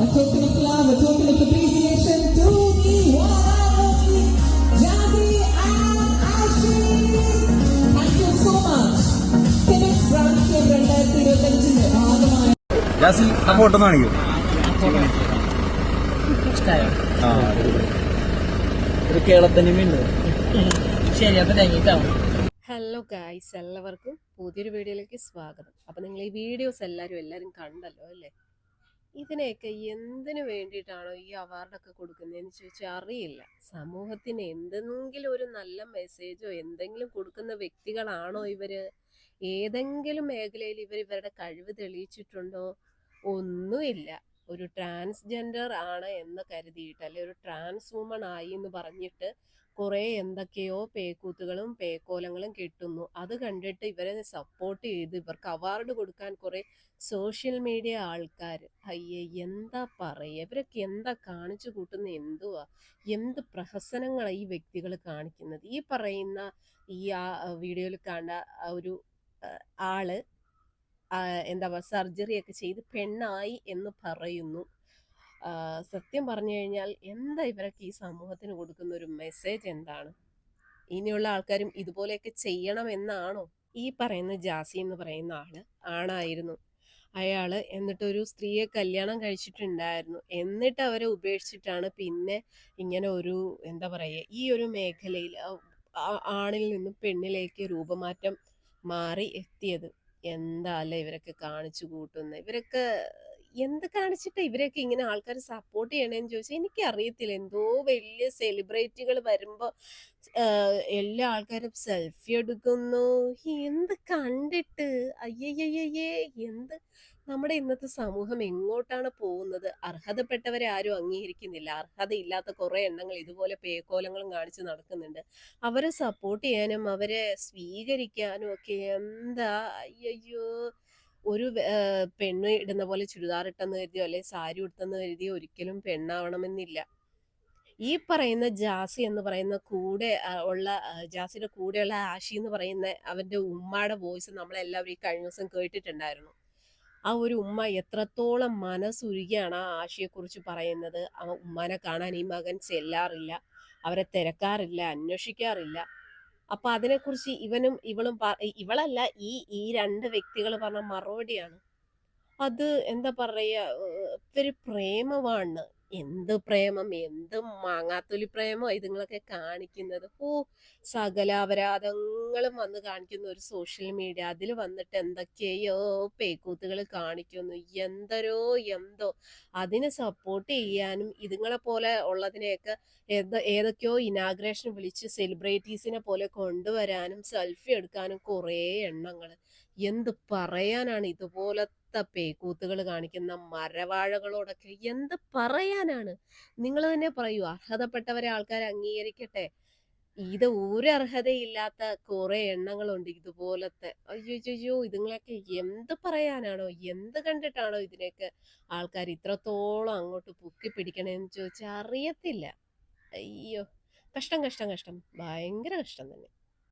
a token of love, a token of appreciation. To the one and only Jazzy and Ashley. Thank you so much. Phoenix Grand Club രണ്ടായിരത്തി ഇരുപത്തഞ്ചിന്റെ ഭാഗമായി ജാസി ആ photo ഒന്ന് കാണിക്കൂ. ഒരു കേളത്തനിമയുണ്ട് ശരി അപ്പൊ തങ്ങിട്ടോ ഹലോ ഗായ്സ് എല്ലാവർക്കും പുതിയൊരു വീഡിയോയിലേക്ക് സ്വാഗതം. അപ്പം നിങ്ങൾ ഈ വീഡിയോസ് എല്ലാരും എല്ലാരും കണ്ടല്ലോ അല്ലേ? ഇതിനെയൊക്കെ എന്തിനു വേണ്ടിയിട്ടാണോ ഈ അവാർഡൊക്കെ കൊടുക്കുന്നതെന്ന് ചോദിച്ചാൽ അറിയില്ല. സമൂഹത്തിന് എന്തെങ്കിലും ഒരു നല്ല മെസ്സേജോ എന്തെങ്കിലും കൊടുക്കുന്ന വ്യക്തികളാണോ ഇവർ? ഏതെങ്കിലും മേഖലയിൽ ഇവർ ഇവരുടെ കഴിവ് തെളിയിച്ചിട്ടുണ്ടോ? ഒന്നുമില്ല. ഒരു ട്രാൻസ്ജെൻഡർ ആണ് എന്ന് കരുതിയിട്ട് അല്ലെ ഒരു ട്രാൻസ് വുമൺ ആയി എന്ന് പറഞ്ഞിട്ട് കുറേ എന്തൊക്കെയോ പേക്കൂത്തുകളും പേക്കോലങ്ങളും കിട്ടുന്നു. അത് കണ്ടിട്ട് ഇവരെ സപ്പോർട്ട് ചെയ്ത് ഇവർക്ക് അവാർഡ് കൊടുക്കാൻ കുറേ സോഷ്യൽ മീഡിയ ആൾക്കാർ അയ്യേ എന്താ പറയുക ഇവരൊക്കെ എന്താ കാണിച്ചു കൂട്ടുന്ന എന്തുവാ? എന്ത് പ്രഹസനങ്ങളാണ് ഈ വ്യക്തികൾ കാണിക്കുന്നത്? ഈ പറയുന്ന ഈ ആ വീഡിയോയിൽ കണ്ട ഒരു ആൾ എന്താ പറയുക സർജറിയൊക്കെ ചെയ്ത് പെണ്ണായി എന്ന് പറയുന്നു. സത്യം പറഞ്ഞു കഴിഞ്ഞാൽ എന്താ ഇവരൊക്കെ ഈ സമൂഹത്തിന് കൊടുക്കുന്ന ഒരു മെസ്സേജ് എന്താണ്? ഇനിയുള്ള ആൾക്കാരും ഇതുപോലെയൊക്കെ ചെയ്യണം എന്നാണോ? ഈ പറയുന്ന ജാസി എന്ന് പറയുന്ന ആൾ ആണായിരുന്നു. അയാൾ എന്നിട്ടൊരു സ്ത്രീയെ കല്യാണം കഴിച്ചിട്ടുണ്ടായിരുന്നു. എന്നിട്ട് അവരെ ഉപേക്ഷിച്ചിട്ടാണ് പിന്നെ ഇങ്ങനെ ഒരു എന്താ പറയുക ഈ ഒരു മേഖലയിൽ ആണിൽ നിന്നും പെണ്ണിലേക്ക് രൂപമാറ്റം മാറി എത്തിയത്. എന്താ അല്ലേ ഇവരൊക്കെ കാണിച്ചു കൂട്ടുന്നത് ഇവരൊക്കെ എന്ത് കാണിച്ചിട്ട് ഇവരൊക്കെ ഇങ്ങനെ ആൾക്കാർ സപ്പോർട്ട് ചെയ്യണേന്ന് ചോദിച്ചാൽ എനിക്ക് അറിയത്തില്ല എന്തോ വലിയ സെലിബ്രിറ്റികൾ വരുമ്പോൾ എല്ലാ ആൾക്കാരും സെൽഫി എടുക്കുന്നു. എന്ത് കണ്ടിട്ട്? അയ്യയ്യയ്യേ എന്ത്? നമ്മുടെ ഇന്നത്തെ സമൂഹം എങ്ങോട്ടാണ് പോകുന്നത്? അർഹതപ്പെട്ടവരെ ആരും അംഗീകരിക്കുന്നില്ല. അർഹതയില്ലാത്ത കുറേ എണ്ണങ്ങൾ ഇതുപോലെ പേക്കോലങ്ങളും കാണിച്ച് നടക്കുന്നുണ്ട്. അവരെ സപ്പോർട്ട് ചെയ്യാനും അവരെ സ്വീകരിക്കാനും ഒക്കെ എന്താ? അയ്യയ്യോ. ഒരു പെണ്ണ് ഇടുന്ന പോലെ ചുരിദാർ ഇട്ടെന്ന് കരുതിയോ? അല്ലെ സാരി ഉടുത്തെന്ന് കരുതിയോ? ഒരിക്കലും പെണ്ണാവണമെന്നില്ല. ഈ പറയുന്ന ജാസി എന്ന് പറയുന്ന കൂടെ ഉള്ള ജാസിയുടെ കൂടെയുള്ള ആഷി എന്ന് പറയുന്ന അവന്റെ ഉമ്മയുടെ വോയിസ് നമ്മളെല്ലാവരും ഈ കഴിഞ്ഞ ദിവസം കേട്ടിട്ടുണ്ടായിരുന്നു. ആ ഒരു ഉമ്മ എത്രത്തോളം മനസ്സുരുകിയാണ് ആ ആഷിയെക്കുറിച്ച് പറയുന്നത്? ആ ഉമ്മനെ കാണാൻ ഈ മകൻ ചെല്ലാറില്ല. അവരെ തിരക്കാറില്ല അന്വേഷിക്കാറില്ല. അപ്പൊ അതിനെക്കുറിച്ച് ഇവനും ഇവളും ഇവളല്ല ഈ ഈ രണ്ട് വ്യക്തികൾ പറഞ്ഞ മറുപടിയാണ്. അത് എന്താ പറയാ ഒരു പ്രേമമാണ് എന്ത് പ്രേമം എന്ത് മാങ്ങാത്തൊലി പ്രേമോ ഇതുങ്ങളൊക്കെ കാണിക്കുന്നത്. ഓ സകല അപരാധങ്ങളും വന്ന് കാണിക്കുന്ന ഒരു സോഷ്യൽ മീഡിയ. അതിൽ വന്നിട്ട് എന്തൊക്കെയോ പേക്കൂത്തുകൾ കാണിക്കുന്നു. എന്തരോ എന്തോ. അതിനെ സപ്പോർട്ട് ചെയ്യാനും ഇതുങ്ങളെ പോലെ ഉള്ളതിനെയൊക്കെ ഏത് ഏതൊക്കെയോ ഇനാഗ്രേഷൻ വിളിച്ച് സെലിബ്രിറ്റീസിനെ പോലെ കൊണ്ടുവരാനും സെൽഫി എടുക്കാനും കുറേ എണ്ണങ്ങൾ എന്ത് പറയാനാണ് ഇതുപോലത്തെ പേക്കൂത്തുകൾ കാണിക്കുന്ന മരവാഴകളോടൊക്കെ എന്ത് പറയാനാണ്? നിങ്ങൾ തന്നെ പറയൂ അർഹതപ്പെട്ടവരെ ആൾക്കാർ അംഗീകരിക്കട്ടെ. ഇത് ഒരു അർഹതയില്ലാത്ത കുറെ എണ്ണങ്ങളുണ്ട് ഇതുപോലത്തെ. അയ്യോ ഇതുങ്ങളൊക്കെ എന്ത് പറയാനാണോ? എന്ത് കണ്ടിട്ടാണോ ഇതിനെയൊക്കെ ആൾക്കാർ ഇത്രത്തോളം അങ്ങോട്ട് പൊക്കി പിടിക്കണേന്ന് ചോദിച്ചാൽ അറിയത്തില്ല. അയ്യോ കഷ്ടം കഷ്ടം കഷ്ടം. ഭയങ്കര കഷ്ടം തന്നെ.